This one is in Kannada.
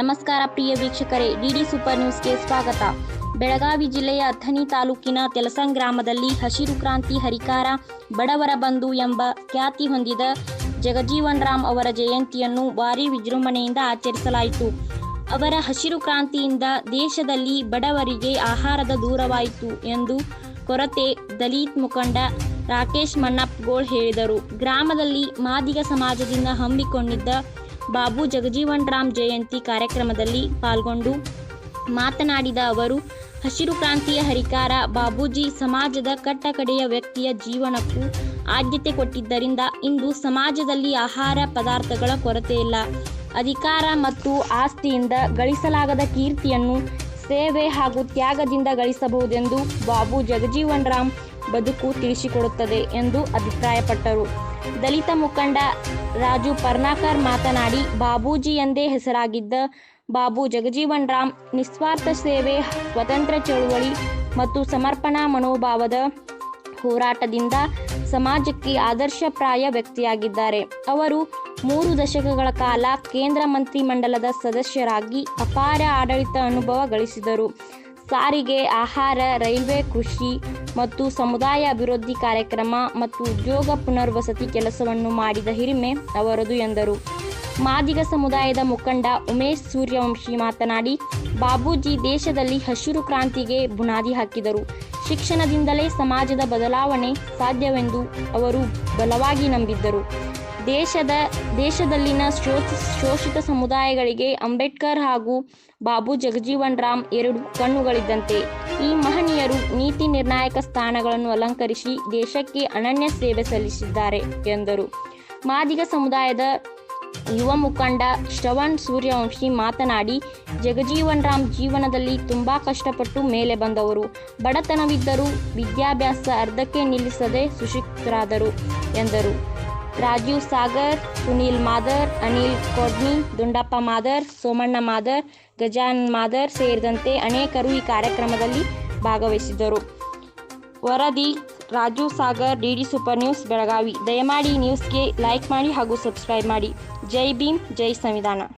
ನಮಸ್ಕಾರ ಪ್ರಿಯ ವೀಕ್ಷಕರೇ ಡಿಡಿ ಸೂಪರ್ ನ್ಯೂಸ್ಗೆ ಸ್ವಾಗತ. ಬೆಳಗಾವಿ ಜಿಲ್ಲೆಯ ಅಥಣಿ ತಾಲೂಕಿನ ತೆಲಸಂಗ್ ಗ್ರಾಮದಲ್ಲಿ ಹಸಿರು ಕ್ರಾಂತಿ ಹರಿಕಾರ ಬಡವರ ಬಂಧು ಎಂಬ ಖ್ಯಾತಿ ಹೊಂದಿದ ಜಗಜೀವನ್ ರಾಮ್ ಅವರ ಜಯಂತಿಯನ್ನು ಭಾರಿ ವಿಜೃಂಭಣೆಯಿಂದ ಆಚರಿಸಲಾಯಿತು. ಅವರ ಹಸಿರು ಕ್ರಾಂತಿಯಿಂದ ದೇಶದಲ್ಲಿ ಬಡವರಿಗೆ ಆಹಾರದ ದೂರವಾಯಿತು ಎಂದು ಕೊರತೆ ದಲಿತ್ ಮುಖಂಡ ರಾಕೇಶ್ ಮಣ್ಣಪ್ಪಗೋಳ್ ಹೇಳಿದರು. ಗ್ರಾಮದಲ್ಲಿ ಮಾದಿಗ ಸಮಾಜದಿಂದ ಹಮ್ಮಿಕೊಂಡಿದ್ದ ಬಾಬು ಜಗಜೀವನ್ ರಾಮ್ ಜಯಂತಿ ಕಾರ್ಯಕ್ರಮದಲ್ಲಿ ಪಾಲ್ಗೊಂಡು ಮಾತನಾಡಿದ ಅವರು, ಹಸಿರು ಕ್ರಾಂತಿಯ ಹರಿಕಾರ ಬಾಬೂಜಿ ಸಮಾಜದ ಕಟ್ಟಕಡೆಯ ವ್ಯಕ್ತಿಯ ಜೀವನಕ್ಕೂ ಆದ್ಯತೆ ಕೊಟ್ಟಿದ್ದರಿಂದ ಇಂದು ಸಮಾಜದಲ್ಲಿ ಆಹಾರ ಪದಾರ್ಥಗಳ ಕೊರತೆ ಇಲ್ಲ. ಅಧಿಕಾರ ಮತ್ತು ಆಸ್ತಿಯಿಂದ ಗಳಿಸಲಾಗದ ಕೀರ್ತಿಯನ್ನು ಸೇವೆ ಹಾಗೂ ತ್ಯಾಗದಿಂದ ಗಳಿಸಬಹುದೆಂದು ಬಾಬು ಜಗಜೀವನ್ ರಾಮ್ ಬದುಕು ತಿಳಿಸಿಕೊಡುತ್ತದೆ ಎಂದು ಅಭಿಪ್ರಾಯಪಟ್ಟರು. ದಲಿತ ಮುಖಂಡ ರಾಜು ಪರ್ನಾಕರ್ ಮಾತನಾಡಿ ಬಾಬೂಜಿ ಎಂದೇ ಹೆಸರಾಗಿದ್ದ ಬಾಬು ಜಗಜೀವನ್ ರಾಮ್ ನಿಸ್ವಾರ್ಥ ಸೇವೆ, ಸ್ವತಂತ್ರ ಚಳುವಳಿ ಮತ್ತು ಸಮರ್ಪಣಾ ಮನೋಭಾವದ ಹೋರಾಟದಿಂದ ಸಮಾಜಕ್ಕೆ ಆದರ್ಶಪ್ರಾಯ ವ್ಯಕ್ತಿಯಾಗಿದ್ದಾರೆ. ಅವರು ಮೂರು ದಶಕಗಳ ಕಾಲ ಕೇಂದ್ರ ಮಂತ್ರಿಮಂಡಲದ ಸದಸ್ಯರಾಗಿ ಅಪಾರ ಆಡಳಿತ ಅನುಭವ ಗಳಿಸಿದರು. ಸಾರಿಗೆ, ಆಹಾರ, ರೈಲ್ವೆ, ಕೃಷಿ ಮತ್ತು ಸಮುದಾಯ ಅಭಿವೃದ್ಧಿ ಕಾರ್ಯಕ್ರಮ ಮತ್ತು ಉದ್ಯೋಗ ಪುನರ್ವಸತಿ ಕೆಲಸವನ್ನು ಮಾಡಿದ ಹಿರಿಮೆ ಅವರದು ಎಂದರು. ಮಾದಿಗ ಸಮುದಾಯದ ಮುಖಂಡ ಉಮೇಶ್ ಸೂರ್ಯವಂಶಿ ಮಾತನಾಡಿ, ಬಾಬೂಜಿ ದೇಶದಲ್ಲಿ ಹಸಿರು ಕ್ರಾಂತಿಗೆ ಬುನಾದಿ ಹಾಕಿದರು. ಶಿಕ್ಷಣದಿಂದಲೇ ಸಮಾಜದ ಬದಲಾವಣೆ ಸಾಧ್ಯವೆಂದು ಅವರು ಬಲವಾಗಿ ನಂಬಿದ್ದರು. ದೇಶದ, ದೇಶದಲ್ಲಿನ ಶೋಷ ಶೋಷಿತ ಸಮುದಾಯಗಳಿಗೆ ಅಂಬೇಡ್ಕರ್ ಹಾಗೂ ಬಾಬು ಜಗಜೀವನ್ ರಾಮ್ ಎರಡು ಕಣ್ಣುಗಳಿದ್ದಂತೆ. ಈ ಮಹನೀಯರು ನೀತಿ ನಿರ್ಣಾಯಕ ಸ್ಥಾನಗಳನ್ನು ಅಲಂಕರಿಸಿ ದೇಶಕ್ಕೆ ಅನನ್ಯ ಸೇವೆ ಸಲ್ಲಿಸಿದ್ದಾರೆ ಎಂದರು. ಮಾದಿಗ ಸಮುದಾಯದ ಯುವ ಮುಖಂಡ ಶ್ರವಣ್ ಸೂರ್ಯವಂಶಿ ಮಾತನಾಡಿ, ಜಗಜೀವನ್ ರಾಮ್ ಜೀವನದಲ್ಲಿ ತುಂಬಾ ಕಷ್ಟಪಟ್ಟು ಮೇಲೆ ಬಂದವರು. ಬಡತನವಿದ್ದರೂ ವಿದ್ಯಾಭ್ಯಾಸ ಅರ್ಧಕ್ಕೆ ನಿಲ್ಲಿಸದೆ ಸುಶಿಕ್ತರಾದರು ಎಂದರು. ರಾಜೀವ್ ಸಾಗರ್ ಸುನೀಲ್ ಮಾದರ್, ಅನಿಲ್ ಕೊಡ್ನಿ, ದುಂಡಪ್ಪ ಮಾದರ್, ಸೋಮಣ್ಣ ಮಾದರ್, ಗಜಾನ್ ಮಾದರ್ ಸೇರಿದಂತೆ ಅನೇಕರು ಈ ಕಾರ್ಯಕ್ರಮದಲ್ಲಿ ಭಾಗವಹಿಸಿದ್ದರು. ವರದಿ Raju Sagar DD super news, Belagavi. ದಯಮಾಡಿ ನ್ಯೂಸ್ಗೆ ಲೈಕ್ ಮಾಡಿ ಹಾಗೂ ಸಬ್ಸ್ಕ್ರೈಬ್ ಮಾಡಿ. ಜೈ ಭೀಮ್, ಜೈ ಸಂವಿಧಾನ.